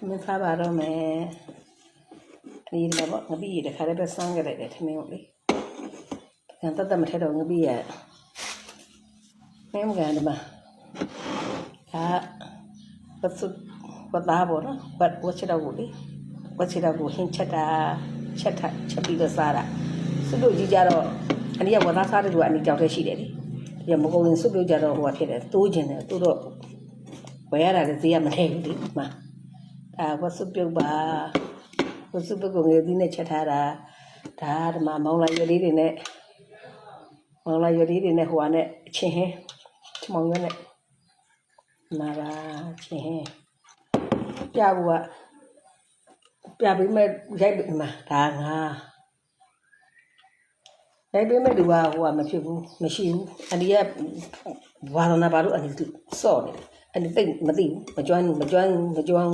သမင်းစားပါတော့မယ်ဒီမှာပေါ့ငပိရတခါတည်းပဲစမ်းကြလိုက်တယ်သမင်းကိုလေကန်တတ်တတ်မထဲတော့ငပိရမင်းကန်ဒီမှာဒါပတ်စုပတ်သားပေါ့နော်ပတ်ဝချတော့ကိုလေဝချတော့ကိုဟင်းချက်တာချက်ထချက်ပြီးတော့စားတာစွတ်လို့ကြီးကြတော့အနည်းကဝသားစားတဲ့လူကအနည်းကြောက်တဲ့ရှိတယ်လေဒီမကုံရင်စွတ်လို့ကြတော့ဟိုကဖြစ်တယ်တိုးကျင်တယ်တိုးတော့ဝယ်ရတာလည်းဈေးကမထည့်ဘူးဒီမှာ ဒါဝစုပြုတ်ပါဝစုပြုတ်ကိုငယ်သီးနဲ့ချက်ထားတာဒါဓမ္မမောင်လာရွယ်လေးတွေနဲ့မောင်လာရွယ်လေးတွေနဲ့ဟိုဟာနဲ့အချင်းဟင်းချမောင်ရွက်နဲ့နာပါချင်းဟင်းပြဘူးကပြပေးမဲ့ရိုက်ပေးမှာဒါငါရိုက်ပေးမဲ့လူကဟိုကမဖြစ်ဘူးမရှိဘူးအန်ဒီကဝါသနာပါလို့အန်ဒီသူစော့နေတယ်အန်ဒီသိပ်မသိဘူးမကျွမ်းမကျွမ်းမကျွမ်း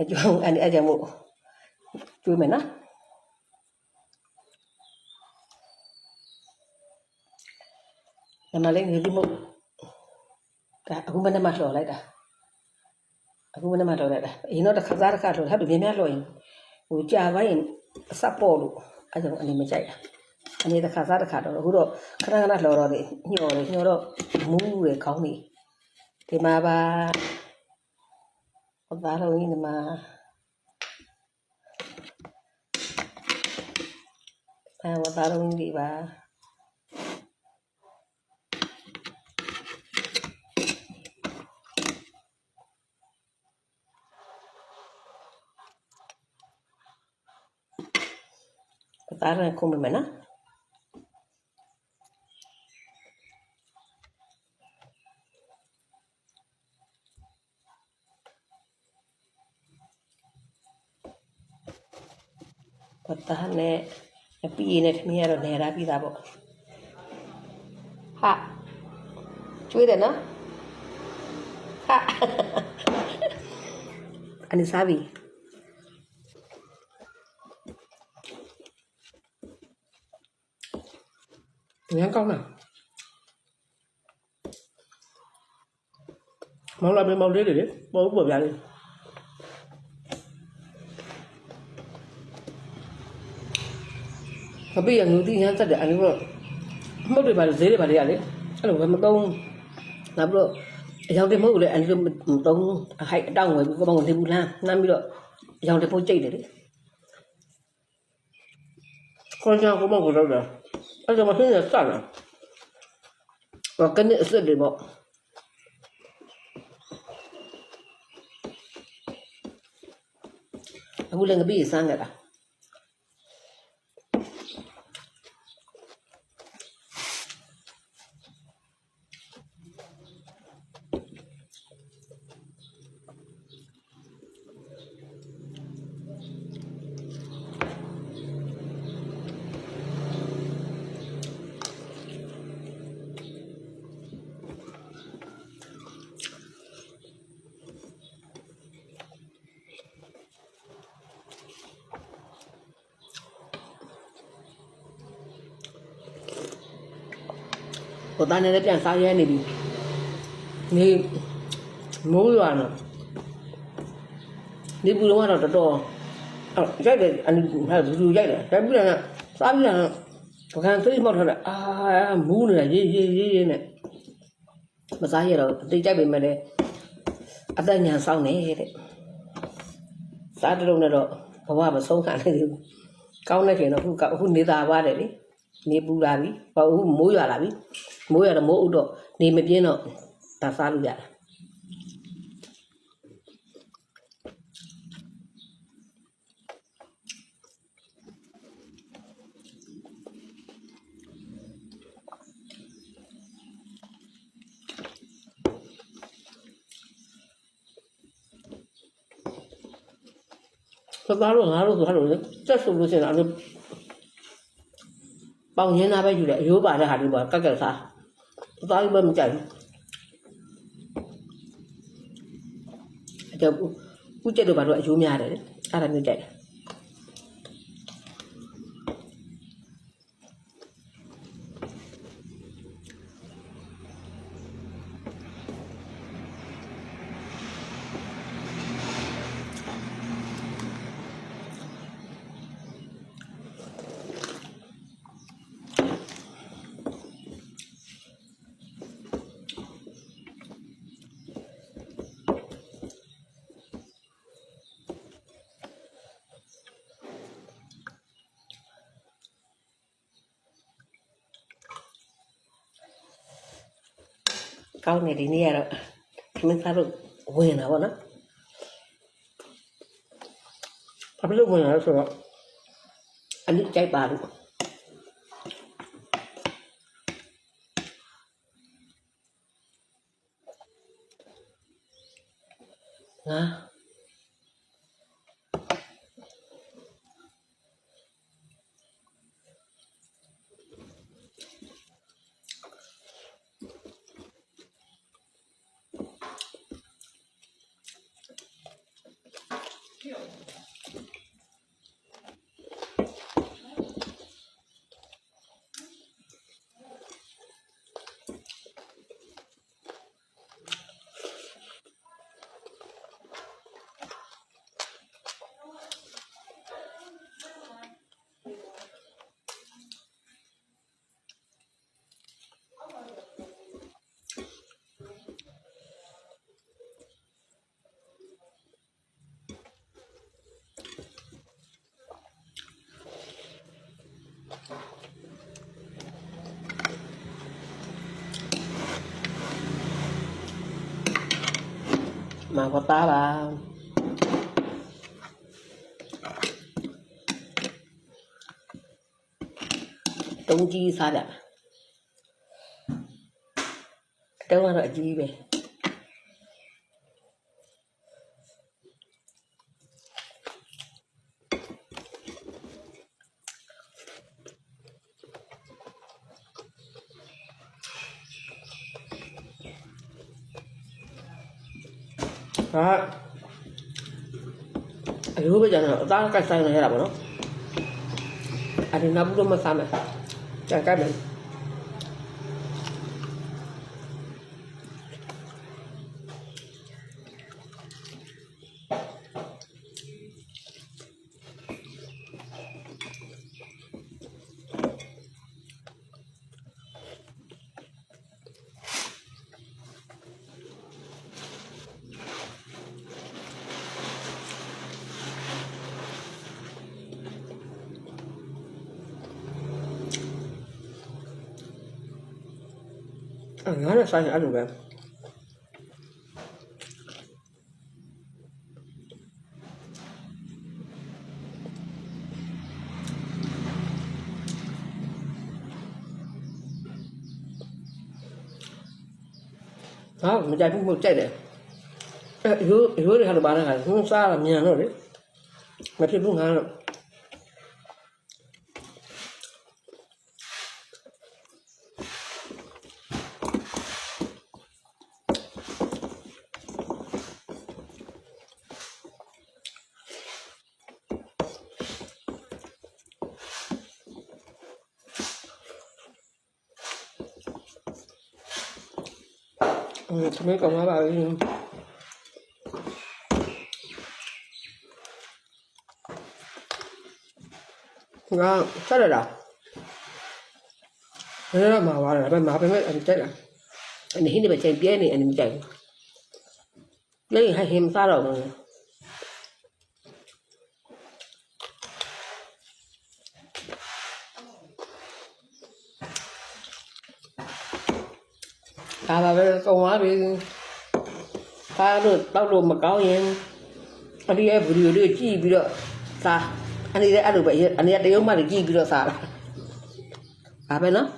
အကျောင်းအဲ့ဒီအကြောင်းမို့ကျွေးမယ်နော်နမလေးနေဒီမို့ဒါအခုမနေ့မှလှော်လိုက်တာအခုမနေ့မှလှော်လိုက်တာအရင်တော့တစ်ခါစားတစ်ခါလှော်ထားပြီးမြင်များလှော်ရင်ဟိုကြာပိုင်းရင်အဆက်ပေါ်လို့အဲကြောင့်အနေမကြိုက်တာအနေတစ်ခါစားတစ်ခါတော့အခုတော့ခဏခဏလှော်တော့တယ်ညှော်တယ်ညှော်တော့မူးတယ်ခေါင်းနေဒီမှာပါ ဟောသားလုံးကြီးဒီမှာအဲ ဝသားလုံးကြီးပါဝသားရခုံးမယ်နော်ဝသားနဲ့အပီးနဲ့ထမင်းရတော့နေရပြီးသားပေါ့ဟာကျွေးတယ်နော်ဟာအနိစားပြီညံကောင်းလားမောင်လာပဲမောင်လေးတွေလေပေါ်ပေါ်ပြားလေး မပေးရငူတိညာတက်တယ်အဲ့လိုတော့မှုတ်တွေပါလေဈေးတွေပါလေရလေအဲ့လိုပဲမသုံးနောက်ပြီးတော့အယောင်တွေမဟုတ်လေအဲ့လိုမသုံးအဟိုက်အတောင်ဝယ်ပြီးကောင်းကောင်းနေဘူးလားနှမ်းပြီးတော့အယောင်တွေပို့ကြိတ်တယ်လေခေါင်းကြောင်ကိုမဟုတ်တော့တယ်အဲ့ဒါမှသိနေစတာတော့ကနေအစ်စ်တွေပေါ့အခုလည်းငပိစမ်းကြတာ ဟိုသားနဲ့လည်းပြန်စားရဲနေပြီနေမိုးရွာတော့နေပူတော့ကတော့တော်တော်အဲ့ရိုက်တယ်အန်ဟာဘူးဘူးရိုက်တယ်ရိုက်ပြီးတော့စားပြီးတော့ပကံသိမောက်ထားတယ်အာမူးနေရေးရေးရေးရေးနဲ့မစားရတော့တိတ်ကြိုက်ပေမဲ့လည်းအသက်ညာဆောင်နေတဲ့စားတလုံးနဲ့တော့ဘဝမဆုံးခံနိုင်ဘူးကောင်းတဲ့ချိန်တော့အခုအခုနေသာပါတယ်လေ နေပူလာပြီဟောအခုမိုးရွာလာပြီမိုးရတော့မိုးဥတော့နေမပြင်းတော့ဒါစားလို့ရတယ်သသားတော့ငါတို့ဆိုတော့တက်ဆိုလို့ရှိရင်အဲ့လို ပေါင်ရင်းသားပဲယူတယ်အယိုးပါတဲ့ဟာတွေပေါ့ကက်ကက်စားသသားကြီးပဲမကြိုက်ဘူးအဲ့တော့ဦးကျက်တို့ဘာလို့အယိုးများတယ်လေအဲ့ဒါမျိုးကြိုက်တယ် ကောင်းနေဒီနေ့ကတော့ခမင်းသားတို့ဝင်တာပေါ့နော်ဘာဖြစ်လို့ဝင်လာလဲဆိုတော့အနစ်ကြိုက်ပါလို့ငါ မှာကသားပါတုံးကြီးစားတယ် တုံးကတော့အကြီးပဲဟာအရိုးပဲကြတော့အသားကတ်ဆိုင်နေရတာပေါ့နော်အရင်ကဘူးတော့မစားမယ်ကြံကတ်မယ်အဲ့ငါလည်းဆိုင်အဲ့လိုပဲဟာမကြိုက်ဘူးမကြိုက်တယ် 안 하는 사이 아닌가요? 아, 문제 못 짜네. 이거 이거를 하러 말아가지고 사람 미안하네. 마치 누가 นี้ငါဆက်ရတာဘယ်တော့မှဝါတယ်ဘယ်မှာပဲအန်တက်တာအနေဟင်းတွေပဲချိန်ပြဲနေအနေမကြိုက်ဘူးလေဟဟင်းစားတော့ဘူး ဒါပါပဲကုံသွားပြီစားလို့တောက်လို့မကောင်းရင်အဒီရဲ့ဗီဒီယိုလေးကြည့်ပြီးတော့စားအနေနဲ့အဲ့လိုပဲအနေနဲ့တရုံမှကြည့်ပြီးတော့စားတာဒါပဲနော်